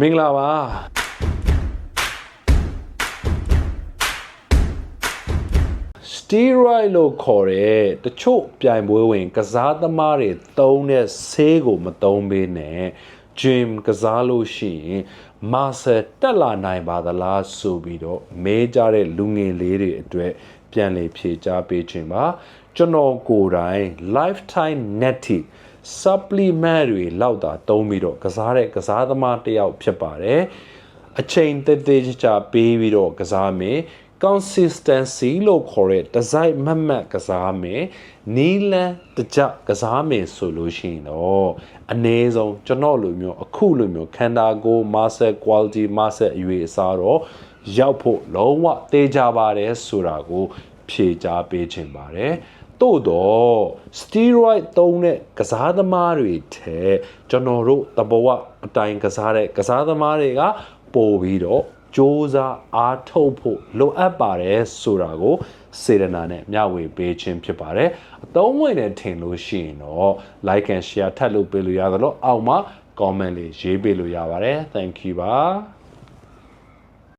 မင်္ဂလာပါ steroid လို့ခေါ်တဲ့တချို့ပြိုင်ပွဲဝင် ကစားသမားတွေသုံးတဲ့ဆေးကို မသုံးပေးနဲ့ gym ကစားလို့ရှိရင် muscle တက်လာနိုင်ပါသလားဆိုပြီးတော့မဲကြတဲ့လူငယ်လေးတွေအတွက်ပြန်လည်ဖြေကြားပေးခြင်းပါကျွန်တော်ကိုယ်တိုင် lifetime netic supplement တွေလောက်တာသုံးပြီးတော့ကစားတဲ့ကစားသမားတစ်ယောက်ဖြစ်ပါတယ်အချိန်တည်တည်ချာချာပေးပြီးတော့ကစားမယ် consistency လို့ခေါ်တဲ့ဒီဇိုင်းမတ်မတ်ကစားမယ်နီလန်တကြကစားမယ်ဆိုလို့ရှိရင်တော့အနည်းဆုံးကျွန်တော်လိုမျိုးအခုလိုမျိုးခန္ဓာကိုယ် muscle quality muscle အရွေးအစားတော့ရောက်ဖို့လုံးဝတေးကြပါတယ်ဆိုတာကိုဖြေကြားပေးခြင်းပါတယ် တို့တော့ steroid သုံးတဲ့ကစားသမားတွေထဲကျွန်တော်တို့တဘဝအတိုင်းကစားတဲ့ကစားသမားတွေကပို့ပြီးတော့စ조사အားထုတ်ဖို့လိုအပ်ပါတယ်ဆိုတာကိုစေရနာနဲ့မျှဝေပေးခြင်းဖြစ်ပါတယ်အသုံးဝင်တဲ့ထင်လို့ရှိရင်တော့ like and share ထပ်လုပ်ပေးလို့ရသလိုအောက်မှာ comment လေးရေးပေးလို့ရပါတယ် thank you ပါ